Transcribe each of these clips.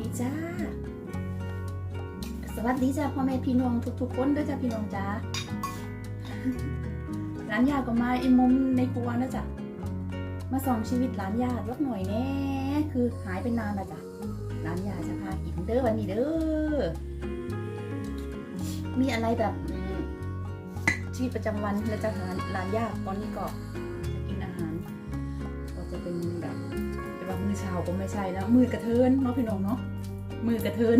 ดีจ้า สวัสดีจ้าพ่อแม่พี่น้องทุกๆคนด้วยจ้าพี่น้องจ้าร้านยาก็มาไอ้มุมในครัวนะจ๊ะมาส่องชีวิตร้านยาสักหน่อยแน่คือหายไปนานนะจ๊ะร้านยาจะพากินเด้อวันนี้เด้อมีอะไรแบบชีวิตประจำวันและจะหาร้านยาตอนนี้ก็ ว่ามือเช้าก็ไม่ใช่แล้วมือกระเทินเนาะพี่น้องเนาะมือกระเทิน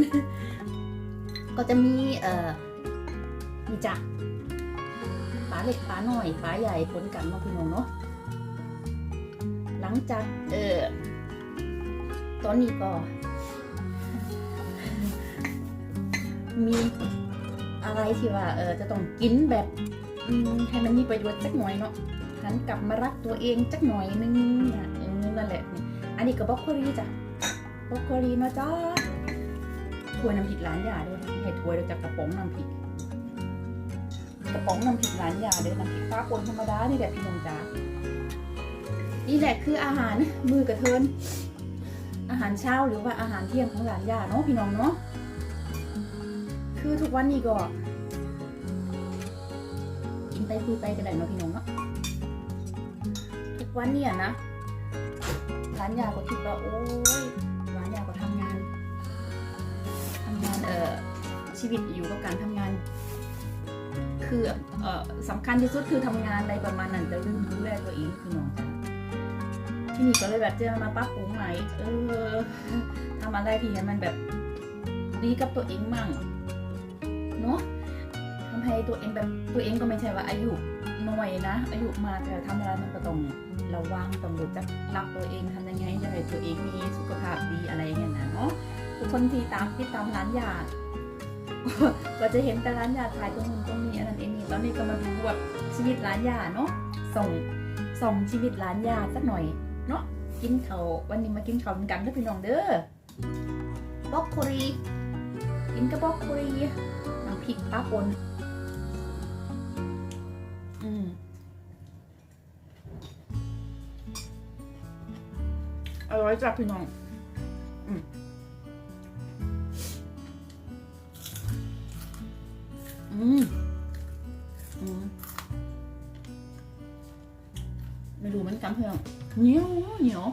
ก็จะมีเอ่อมีจ้ะปลาเล็กปลาหน่อยปลาใหญ่ผลกันเนาะพี่น้องเนาะหลังจากเอ่อตอนนี้ก็มีอะไรที่ว่าเออจะต้องกินแบบให้มันมีประโยชน์สักหน่อยเนาะหันกลับมารักตัวเองสักหน่อยนึงเนี่ยนั่นแหละนี่ อันนี้ก็บล็อกโคลีจ้ะบล็อกโคลีเนาะจ้าถ้วยน้ำพริกร้านยาด้วยนะให้ถ้วยเราจากกระป๋องน้ำพริกกระป๋องน้ำพริกร้านยาเด้อน้ำพริกฟ้าปนธรรมดานี่แหละพี่น้องจ๋านี่แหละคืออาหารมือกระเทินอาหารเช้าหรือว่าอาหารเที่ยงของร้านยาเนาะพี่น้องเนาะคือทุกวันนี้ก็กินไปคุยไปกันได้เนาะพี่น้องเนาะทุกวันเนี่ยนะ ร้านยาก็คิดว่าโอ้ยร้านยาก็ทำงานทำงานเอ่อชีวิตอยู่กับการทำงาน คือเอ่อสำคัญที่สุดคือทำงานอะไรประมาณนั้นแต่ลืมดูแลตัวเองคือน้องจ้าที่นี่ก็เลยแบบจะมาปรับปรุงใหม่เออทำอะไรที่ให้มันแบบดีกับตัวเองมั่งเนาะทำให้ตัวเองแบบตัวเองก็ไม่ใช่ว่าอายุน้อยนะ อายุมากแต่ทำอะไรมันก็ต้อง ระวังต้องรู้จักรักตัวเองทำยังไงจะให้ตัวเองมีสุขภาพดีอะไรอย่างเงี้ยนะเนาะทุกคนที่ตามที่ตามร้านยาก็จะเห็นแต่ร้านยาขายตรงนู้นตรงนี้อันนั้นเองนี่ตอนนี้ก็มาดูแบบชีวิตร้านยาเนาะส่งส่งชีวิตร้านยาสักหน่อยเนาะกินเขาววันนี้มากินเขาวกันเด้อพี่น้องเด้อบล็อกโครีกินกับบล็อกโครีน้ำพริกปลาปน อร่อยจ้ะพี่น้องอืมอืมไม่รู้เหมือนกันเพื่อนเหนียวเหนียว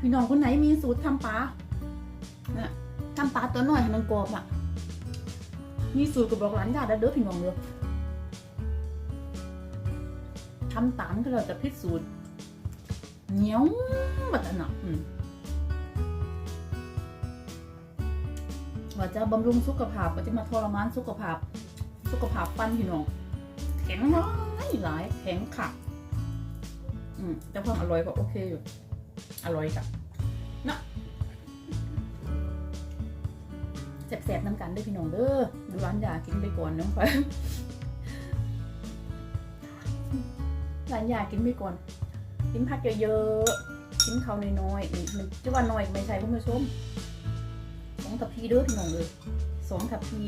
พี่น้องคนไหนมีสูตรทำปลาเนี่ยทำปลาตัวหน่อยให้มันกรอบอะ มีสูตรกับบอกร้านยาได้เด้อพี่น้องเลยทำตามก็เราจะพิสูจน์ เหนียวแบบนั้นอะอืมว่าจะบำรุงสุขภาพว่าจะมาทรมานสุขภาพ สุขภาพฟันพี่น้องแข็งร้ายหลายแข็งขักอืมแต่ความอร่อยก็โอเคอยู่ อร่อยค่ะนะแสบๆน้ำกันได้อพี่น้องเด้อดูร้านยากินไปก่อนน้องไปร้านยากินไปก่อน กินผักเยอะๆกินข้าวน้อยๆนี่มันจะว่าน้อยไม่ใช่คุณผู้ชมสองทัพพีเด้อพี่น้องเลยสองทัพพี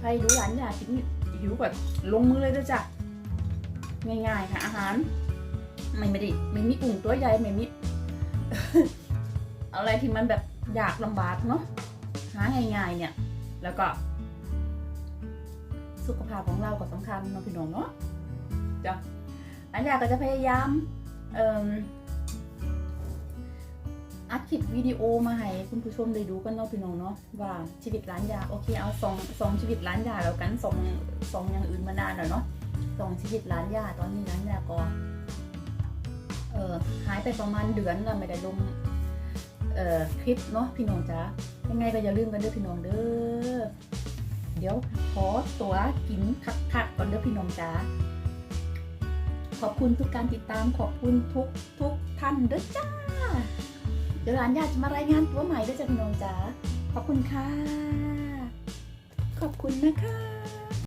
ใครรู้ร้านอยากกินหิวแบบลงมือเลยเด้อจ้ะ ง่ายๆค่ะอาหาร ไม่ไม่ได้ไม่มีกุ้งตัวใหญ่ไม่มีอะไรที่มันแบบยากลำบากเนาะหาง่ายๆเนี่ย แล้วก็ สุขภาพของเราก็สำคัญเนาะพี่น้องเนาะจ้ะอันยาก็จะพยายามเอ่มอัดคลิปวิดีโอมาให้คุณผู้ชมได้ดูกันเนาะพี่น้องเนาะว่าชีวิตร้านยาโอเคเอาสองสองชีวิตร้านยาแล้วกันสองสองอย่างอื่นมานานแล้วเนาะสองชีวิตร้านยาตอนนี้ร้านยาก็ เออหายไปประมาณเดือนแล้วไม่ได้ลงเอ่อคลิปเนาะพี่น้องจ้ายังไงก็อย่าลืมกันเด้อพี่น้องเด้อเดี๋ยวขอตัวกินคักๆก่อนเด้อพี่น้องจ้าขอบคุณทุกการติดตามขอบคุณทุกทุกท่านเด้อจ้า เดี๋ยวร้านยาจะมารายงานตัวใหม่เด้อจ้าพี่น้องจ้าขอบคุณค่ะ ขอบคุณนะคะ